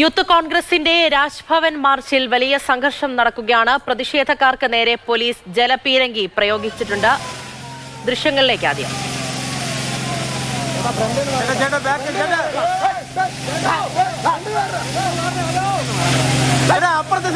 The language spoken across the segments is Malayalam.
യൂത്ത് കോൺഗ്രസിന്റെ രാജ്ഭവൻ മാർച്ചിൽ വലിയ സംഘർഷം നടക്കുകയാണ്. പ്രതിഷേധക്കാർക്ക് നേരെ പോലീസ് ജലപീരങ്കി പ്രയോഗിച്ചിട്ടുണ്ട്. ദൃശ്യങ്ങളിലേക്ക് ആദ്യം. അപ്പുറത്തെ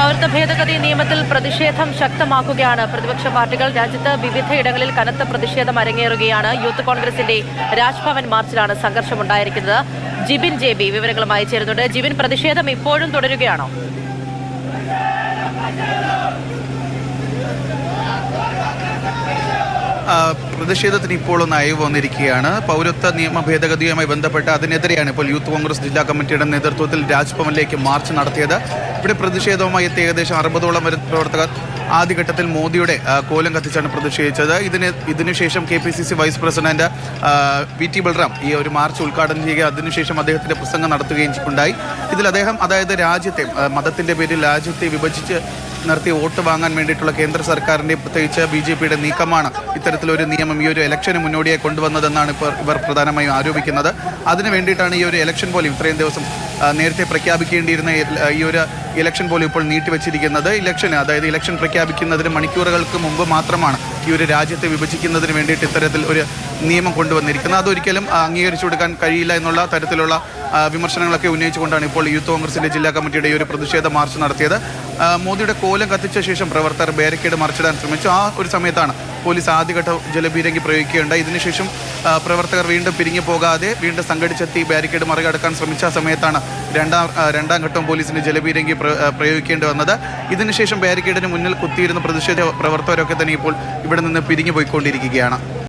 പൗരത്വ ഭേദഗതി നിയമത്തിൽ പ്രതിഷേധം ശക്തമാക്കുകയാണ്. പ്രതിപക്ഷ പാർട്ടികൾ രാജ്യത്ത് വിവിധയിടങ്ങളിൽ കനത്ത പ്രതിഷേധം അരങ്ങേറുകയാണ്. യൂത്ത് കോൺഗ്രസിന്റെ രാജ്ഭവൻ മാർച്ചിലാണ് സംഘർഷമുണ്ടായിരിക്കുന്നത്. ജിബിൻ ജെ ബി വിവരങ്ങളുമായി ചേരുന്നുണ്ട് ജിബിൻ പ്രതിഷേധം ഇപ്പോഴും തുടരുകയാണോ? ആ, പ്രതിഷേധത്തിന് ഇപ്പോൾ ഒന്ന് അയവ് വന്നിരിക്കുകയാണ്. പൗരത്വ നിയമ ഭേദഗതിയുമായി ബന്ധപ്പെട്ട് അതിനെതിരെയാണ് ഇപ്പോൾ യൂത്ത് കോൺഗ്രസ് ജില്ലാ കമ്മിറ്റിയുടെ നേതൃത്വത്തിൽ രാജ്ഭവനിലേക്ക് മാർച്ച് നടത്തിയത്. ഇവിടെ പ്രതിഷേധവുമായി എത്തിയ ഏകദേശം അറുപതോളം വരുന്ന പ്രവർത്തകർ ആദ്യഘട്ടത്തിൽ മോദിയുടെ കോലം കത്തിച്ചാണ് പ്രതിഷേധിച്ചത്. ഇതിന് ഇതിനുശേഷം K P C C vice president V T Balram ഈ ഒരു മാർച്ച് ഉദ്ഘാടനം ചെയ്യുകയും അതിനുശേഷം അദ്ദേഹത്തിന്റെ പ്രസംഗം നടത്തുകയും ഉണ്ടായി. ഇതിൽ അദ്ദേഹം അതായത് രാജ്യത്തെ മതത്തിന്റെ പേരിൽ രാജ്യത്തെ വിഭജിച്ച് നിർത്തി വോട്ട് വാങ്ങാൻ വേണ്ടിയിട്ടുള്ള കേന്ദ്ര സർക്കാരിന്റെ പ്രത്യേകിച്ച് ബി ജെ പിയുടെ നീക്കമാണ് ഇത്തരത്തിലൊരു നിയമം ഈ ഒരു ഇലക്ഷന് മുന്നോടിയായി കൊണ്ടുവന്നതെന്നാണ് ഇപ്പോൾ ഇവർ പ്രധാനമായും ആരോപിക്കുന്നത്. അതിന് വേണ്ടിയിട്ടാണ് ഈ ഒരു ഇലക്ഷൻ പോലും ഇത്രയും ദിവസം നേരത്തെ പ്രഖ്യാപിക്കേണ്ടിയിരുന്ന ഈ ഒരു ഇലക്ഷൻ പോലും ഇപ്പോൾ നീട്ടിവെച്ചിരിക്കുന്നത്. ഇലക്ഷന് അതായത് ഇലക്ഷൻ പ്രഖ്യാപിക്കുന്നതിന് മണിക്കൂറുകൾക്ക് മുമ്പ് മാത്രമാണ് ഈ ഒരു രാജ്യത്തെ വിഭജിക്കുന്നതിന് വേണ്ടിയിട്ട് ഇത്തരത്തിൽ ഒരു നിയമം കൊണ്ടുവന്നിരിക്കുന്നത്. അതൊരിക്കലും അംഗീകരിച്ചു കൊടുക്കാൻ കഴിയില്ല എന്നുള്ള തരത്തിലുള്ള വിമർശനങ്ങളൊക്കെ ഉന്നയിച്ചുകൊണ്ടാണ് ഇപ്പോൾ യൂത്ത് കോൺഗ്രസിന്റെ ജില്ലാ കമ്മിറ്റിയുടെ ഈ ഒരു പ്രതിഷേധ മാർച്ച് നടത്തിയത്. മോദിയുടെ കോലം കത്തിച്ച ശേഷം പ്രവർത്തകർ ബാരിക്കേഡ് മറിച്ചിടാൻ ശ്രമിച്ചു. ആ ഒരു സമയത്താണ് പോലീസ് ആദ്യഘട്ട ജലപീരങ്കി പ്രയോഗിക്കുകയുണ്ടായി. ഇതിനുശേഷം പ്രവർത്തകർ വീണ്ടും പിരിഞ്ഞു പോകാതെ വീണ്ടും സംഘടിച്ചെത്തി ബാരിക്കേഡ് മറികടക്കാൻ ശ്രമിച്ച സമയത്താണ് രണ്ടാം രണ്ടാം ഘട്ടം പോലീസിന് ജലപീരങ്കി പ്രയോഗിക്കേണ്ടി വന്നത്. ഇതിനുശേഷം ബാരിക്കേഡിന് മുന്നിൽ കുത്തിയിരുന്ന പ്രതിഷേധ പ്രവർത്തകരൊക്കെ തന്നെ ഇപ്പോൾ ഇവിടെ നിന്ന് പിരിഞ്ഞു പോയിക്കൊണ്ടിരിക്കുകയാണ്.